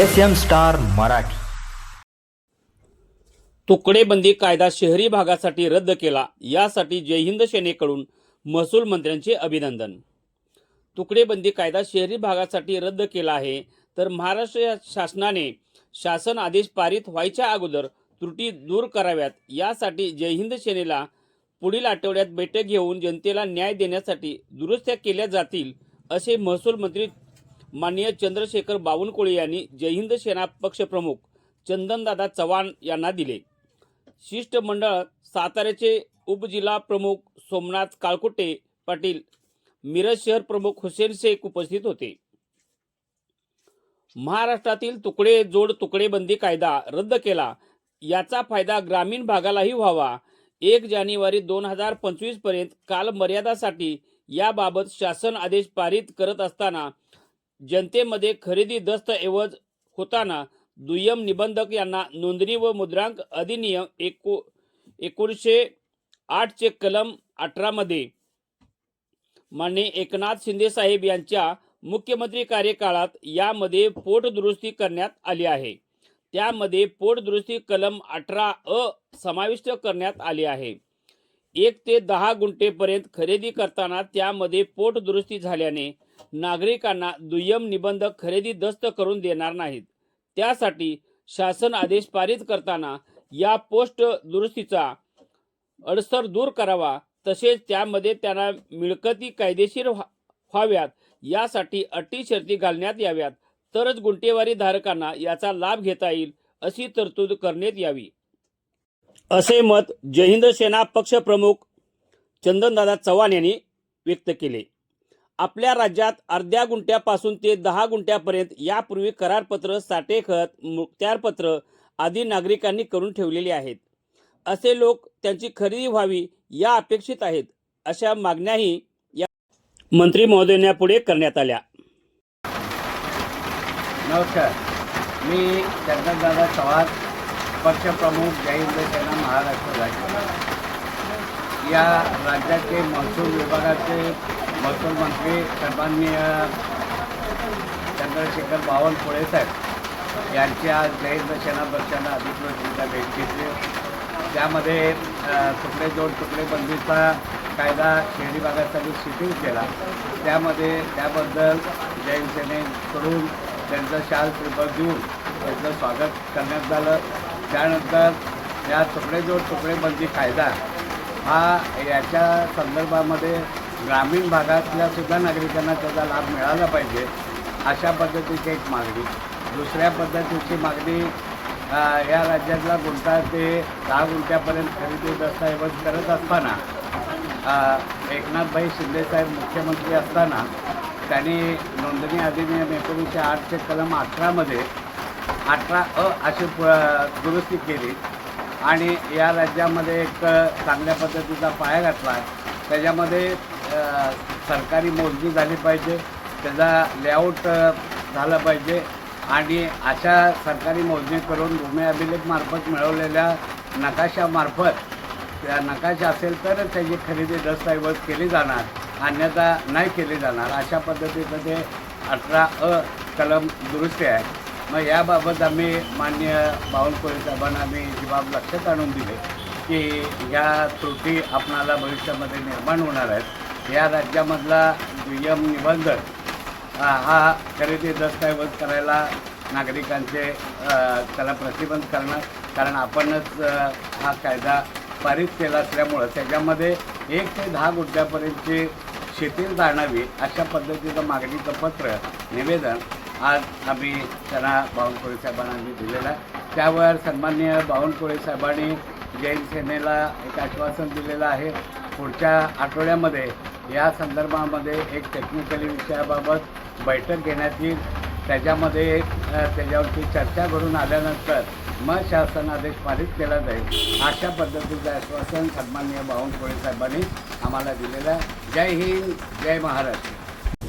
S M star Marathi. तुकडेबंदी कायदा शहरी भागासाठी रद्द केला. यासाठी जय हिंद सेनेकडून महसूल मंत्र्यांचे अभिनंदन. तुकडेबंदी कायदा शहरी भागासाठी रद्द केला आहे तर महाराष्ट्र शासनाने शासन आदेश पारित व्हायच्या अगोदर त्रुटी दूर कराव्यात. यासाठी जय हिंद सेनेला पुढील आठवड्यात बैठक घेऊन जनतेला न्याय देण्यासाठी दुरुस्त्या केल्या जातील असे महसूल मंत्री माननीय चंद्रशेखर बावनकुळे यांनी जय हिंद सेना पक्षप्रमुख चंदनदादा चव्हाण यांना दिले. शिष्टमंडळ साताऱ्याचे उपजिल्हा प्रमुख सोमनाथ काळकुटे पाटील मिरज शहर प्रमुख हुसेन शेख उपस्थित होते. महाराष्ट्रातील तुकडे जोड तुकडेबंदी कायदा रद्द केला. याचा फायदा ग्रामीण भागालाही व्हावा. एक जानेवारी दोन हजार पंचवीसपर्यंत कालमर्यादासाठी याबाबत शासन आदेश पारित करत असताना जनतेमध्ये खरेदी दस्तऐवज होताना दुय्यम निबंधक यांना नोंदणी व मुद्रांक अधिनियम एको एकोणीसशे आठचे कलम अठरामध्ये माननीय एकनाथ शिंदे साहेब यांच्या मुख्यमंत्री कार्यकाळात यामध्ये पोटदुरुस्ती करण्यात आली आहे. त्यामध्ये पोटदुरुस्ती कलम अठरा अ समाविष्ट करण्यात आली आहे. एक ते दहा गुंठेपर्यंत खरेदी करताना त्यामध्ये पोटदुरुस्ती झाल्याने नागरिकांना दुय्यम निबंधक खरेदी दस्त करून देणार नाहीत. त्यासाठी शासन आदेश पारित करताना या पोस्ट दुरुस्तीचा अडसर दूर करावा तसेच त्यामध्ये त्यांना मिळकती कायदेशीर व्हा- व्हाव्यात यासाठी अटी शर्ती घालण्यात याव्यात. तरच गुंटेवारी धारकांना याचा लाभ घेता येईल अशी तरतूद करण्यात यावी. असे मत जय हिंद सेना पक्षप्रमुख चंदनदादा चव्हाण यांनी व्यक्त केले. आपल्या राज्यात अर्ध्या गुंठ्यापासून ते दहा गुंठ्यापर्यंत यापूर्वी करारपत्र साठेखत मुक्त्यारपत्र आदी नागरिकांनी करून ठेवलेले आहेत. असे लोक त्यांची खरेदी व्हावी या अपेक्षित आहेत अशा मागण्याही या मंत्री महोदयांपुढे करण्यात आल्या. नमस्कार. मी चंदनदादा चव्हाण पक्षप्रमुख जय सेना महाराष्ट्र राज्य. या राज्याचे महसूल विभागाचे महसूल मंत्री सन्माननीय चंद्रशेखर बावनकुळे साहेब यांची आज जय सेना पक्षानं अधिकृतरित्या भेट घेतली. त्यामध्ये तुकडे जोड तुकडे बंदीचा कायदा शहरी भागासाठी शिथिल केला. त्यामध्ये त्याबद्दल जय सेनेकडून त्यांचं शाल पेपर देऊन त्यांचं स्वागत करण्यात झालं. त्यानंतर या तुकडे जोड तुकडे कायदा हा याच्या संदर्भामध्ये ग्रामीण भागातल्या सुद्धा नागरिकांना त्याचा लाभ मिळाला पाहिजे अशा पद्धतीची एक मागणी. दुसऱ्या पद्धतीची मागणी या राज्यातला गुंठा ते दहा गुंठ्यापर्यंत खरेदी दस्तऐवज करत असताना एकनाथभाई शिंदेसाहेब मुख्यमंत्री असताना त्यांनी नोंदणी अधिनियम एकोणीसशे आठचे कलम अठरामध्ये अठरा अ अशी प- दुरुस्ती केली. आणि या राज्यामध्ये एक चांगल्या पद्धतीचा पाया घातला. त्याच्यामध्ये सरकारी मोजणी झाली पाहिजे. त्याचा लेआउट झाला झालं पाहिजे. आणि अशा सरकारी मोजणी करून भूमी अभिलेखमार्फत मिळवलेल्या नकाशामार्फत त्या नकाशा असेल तर त्याची खरेदी दस्तऐवज केली जाणार. अन्यथा नाही केली जाणार. अशा पद्धतीचं ते अठरा अ कलम दुरुस्ती आहे. मग याबाबत आम्ही मान्य बावनकुळे साहेबांना आम्ही ही बाब लक्षात आणून दिले की ह्या त्रुटी आपणाला भविष्यामध्ये निर्माण होणार आहेत. या राज्यामधला दुय्यम निबंधक हा खरेदी दस्तऐवज करायला नागरिकांचे त्याला प्रतिबंध करणं कारण आपणच हा कायदा पारित केला असल्यामुळं त्याच्यामध्ये एक ते दहा गुड्ड्यापर्यंतची शिथिल जाणावी अशा पद्धतीचं मागणीचं पत्र निवेदन आज आम्ही त्यांना बावनकुळे साहेबांना आम्ही आहे. त्यावर सन्माननीय बावनकुळे साहेबांनी जैन सेनेला एक आश्वासन दिलेलं आहे. पुढच्या आठवड्यामध्ये या संदर्भामध्ये एक टेक्निकली विषयाबाबत बैठक घेण्यात येईल. त्याच्यामध्ये त्याच्यावरती चर्चा करून आल्यानंतर मग शासन आदेश पारित केला जाईल. अशा पद्धतीचं आश्वासन सन्माननीय बावनकुळे साहेबांनी आम्हाला दिलेलं आहे. जय हिंद जय महाराष्ट्र.